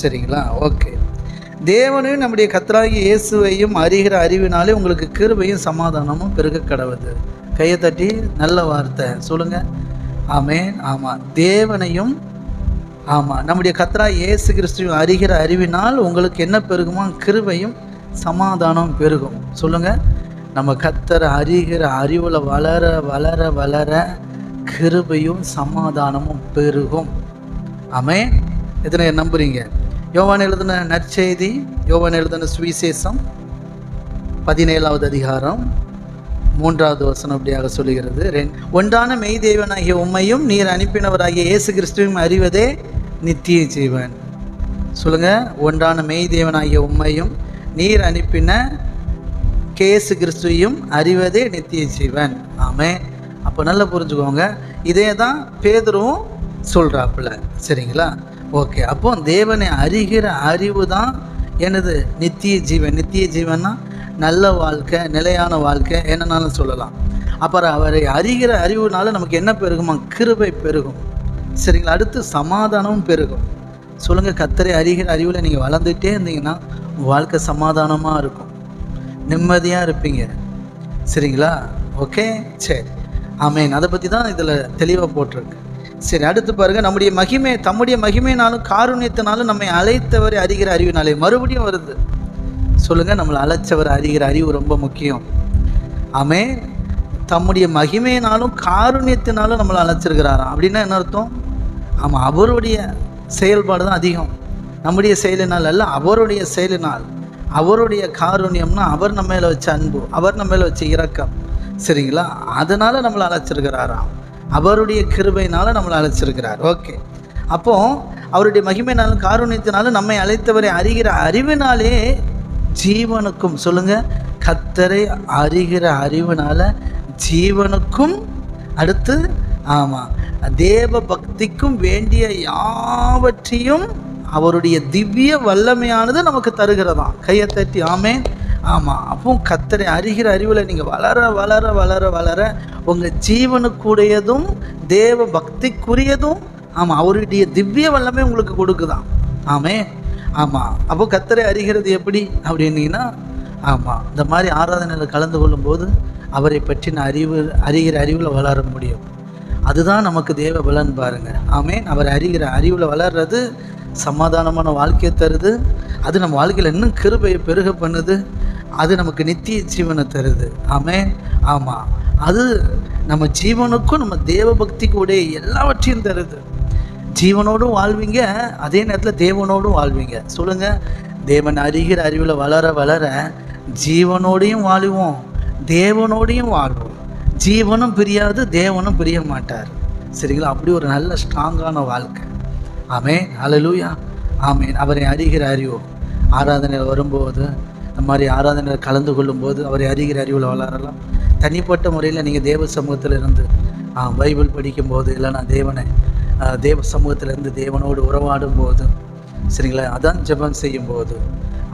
சரிங்களா? ஓகே தேவனையும் நம்முடைய கத்தராகி இயேசுவையும் அறிகிற அறிவினாலே உங்களுக்கு கிருபையும் சமாதானமும் பெருக கடவுது. கையை தட்டி நல்ல வார்த்தை சொல்லுங்க. ஆமேன் ஆமாம் தேவனையும் ஆமாம் நம்முடைய கத்ரா இயேசு கிறிஸ்துவையும் அறிகிற அறிவினால் உங்களுக்கு என்ன பெருகுமா கிருபையும் சமாதானம் பெருகும். சொல்லுங்க. நம்ம கத்தரை அறிகிற அறிவில் வளர வளர வளர கிருபையும் சமாதானமும் பெருகும். ஆமே இதனை நம்புறீங்க? யோவான் எழுதின நற்செய்தி யோவான் எழுதின சுவிசேஷம் பதினேழாவது அதிகாரம் மூன்றாவது வசனம் அப்படியாக சொல்லுகிறது. ரெண்- ஒன்றான மெய் தேவனாகிய உம்மையும் நீர் அனுப்பினவராகிய இயேசு கிறிஸ்துவையும் அறிவதே நித்திய ஜீவன். சொல்லுங்க ஒன்றான மெய் தேவனாகிய உம்மையும் நீர் அனுப்பின கேசு கிறிஸ்துவையும் அறிவதே நித்திய ஜீவன். ஆமே அப்போ நல்லா புரிஞ்சுக்கோங்க. இதே தான் பேதுருவும் சொல்கிறாப்புல சரிங்களா? ஓகே. அப்போ தேவனை அறிகிற அறிவு தான் எனது நித்திய ஜீவன். நித்திய ஜீவன்னா நல்ல வாழ்க்கை நிலையான வாழ்க்கை என்னன்னாலும் சொல்லலாம். அப்புறம் அவரை அறிகிற அறிவுனால நமக்கு என்ன பெருகுமா? கிருபை பெருகும். சரிங்களா? அடுத்து சமாதானமும் பெருகும். சொல்லுங்கள் கத்தரை அறிகிற அறிவில் நீங்கள் வளர்ந்துட்டே இருந்தீங்கன்னா வாழ்க்கை சமாதானமாக இருக்கும். நிம்மதியாக இருப்பீங்க. சரிங்களா? ஓகே? சரி. ஆமேன். அதை பற்றி தான் இதில் தெளிவாக போட்டிருக்கு. சரி அடுத்து பாருங்கள் நம்முடைய மகிமை தம்முடைய மகிமையினாலும் காரூணியத்தினாலும் நம்மை அழைத்தவரை அறிகிற அறிவினாலே மறுபடியும் வருது. சொல்லுங்கள் நம்மளை அழைச்சவர் அறிகிற அறிவு ரொம்ப முக்கியம். ஆமே தம்முடைய மகிமையினாலும் காருண்யத்தினாலும் நம்மளை அழைச்சிருக்கிறாராம் அப்படின்னா என்ன அர்த்தம்? ஆமாம் அவருடைய செயல்பாடு தான் அதிகம். நம்முடைய செயலினால் அல்ல அவருடைய செயலினால். அவருடைய காருண்யம்னா அவர் நம்ம மேலே வச்ச அன்பு அவர் நம்ம மேலே வச்ச இரக்கம். சரிங்களா? அதனால் நம்மளை அழைச்சிருக்கிறாராம் அவருடைய கிருபையினால நம்மளை அழைச்சிருக்கிறார். ஓகே அப்போ அவருடைய மகிமையினாலும் காரூணியத்தினாலும் நம்மை அழைத்தவரை அறிகிற அறிவினாலே ஜீவனுக்கும் சொல்லுங்க கத்தரை அறிகிற அறிவினால ஜீவனுக்கும் அடுத்து ஆமாம் தேவ பக்திக்கும் வேண்டிய யாவற்றையும் அவருடைய திவ்ய வல்லமையானது நமக்கு தருகிறதாம் கையை தட்டி ஆமேன். ஆமாம் அப்போ கத்தரை அறிகிற அறிவில் நீங்கள் வளர வளர வளர வளர உங்கள் ஜீவனுக்குடையதும் தேவ பக்திக்குரியதும் ஆமாம் அவருடைய திவ்ய வல்லமே உங்களுக்கு கொடுக்குதாம் ஆமே ஆமாம் அப்போ கத்தரை அறிகிறது எப்படி அப்படின்னீங்கன்னா ஆமாம் இந்த மாதிரி ஆராதனையில் கலந்து கொள்ளும்போது அவரை பற்றின அறிவு அறிகிற அறிவில் வளர முடியும். அதுதான் நமக்கு தேவ பலன் பாருங்கள் ஆமே அவர் அறிகிற அறிவில் வளர்றது சமாதானமான வாழ்க்கையை தருது. அது நம்ம வாழ்க்கையில் இன்னும் கிருபையை பெருக பண்ணுது. அது நமக்கு நித்திய ஜீவனை தருது. ஆமென். ஆமாம் அது நம்ம ஜீவனுக்கும் நம்ம தேவ பக்திக்கும் உடைய எல்லாவற்றையும் தருது. ஜீவனோடும் வாழ்வீங்க அதே நேரத்தில் தேவனோடும் வாழ்வீங்க. சொல்லுங்க. தேவன் அறிகிற அறிவில் வளர வளர ஜீவனோடையும் வாழுவோம் தேவனோடையும் வாழ்வோம். ஜீவனும் பிரியாது தேவனும் பிரிய மாட்டார். சரிங்களா? அப்படி ஒரு நல்ல ஸ்ட்ராங்கான வாழ்க்கை. ஆமேன். அலலூயா ஆமேன். அவரை அறிகிற அறிவு. ஆராதனையில் வரும்போது இந்த மாதிரி ஆராதனையில் கலந்து கொள்ளும்போது அவரை அறிகிற அறிவில் வளரலாம். தனிப்பட்ட முறையில் நீங்கள் தேவ சமூகத்தில் இருந்து பைபிள் படிக்கும்போது இல்லைன்னா தேவனை தேவ சமூகத்தில் இருந்து தேவனோடு உறவாடும் போது சரிங்களா? அதான் ஜெபம் செய்யும்போது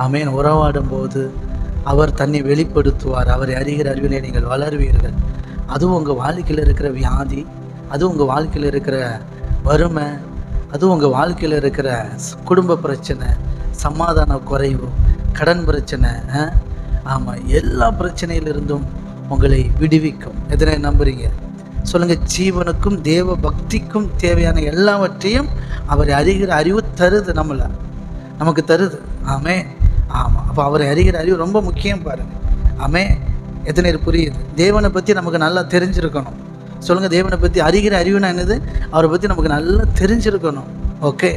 அமேன் உறவாடும் போது அவர் தன்னை வெளிப்படுத்துவார். அவரை அறிகிற அறிவிலே நீங்கள் வளருவீர்கள். அதுவும் உங்கள் வாழ்க்கையில் இருக்கிற வியாதி அதுவும் உங்கள் வாழ்க்கையில் இருக்கிற வறுமை அதுவும் உங்கள் வாழ்க்கையில் இருக்கிற குடும்ப பிரச்சனை சமாதான குறைவு கடன் பிரச்சனை ஆமாம் எல்லா பிரச்சனையிலிருந்தும் உங்களை விடுவிக்கும். எதனை நம்புறீங்க? சொல்லுங்கள் ஜீவனுக்கும் தேவ பக்திக்கும் தேவையான எல்லாவற்றையும் அவர் அறிகிற அறிவு தருது நம்மளை. நமக்கு தருது. ஆமே ஆமாம் அப்போ அவரை அறிகிற அறிவு ரொம்ப முக்கியம் பாருங்கள் ஆமே எத்தனை பேர் புரியுது? தேவனை பற்றி நமக்கு நல்லா தெரிஞ்சிருக்கணும். சொல்லுங்கள் தேவனை பற்றி அறிகிற அறிவுனா என்னது? அவரை பற்றி நமக்கு நல்லா தெரிஞ்சிருக்கணும். ஓகே?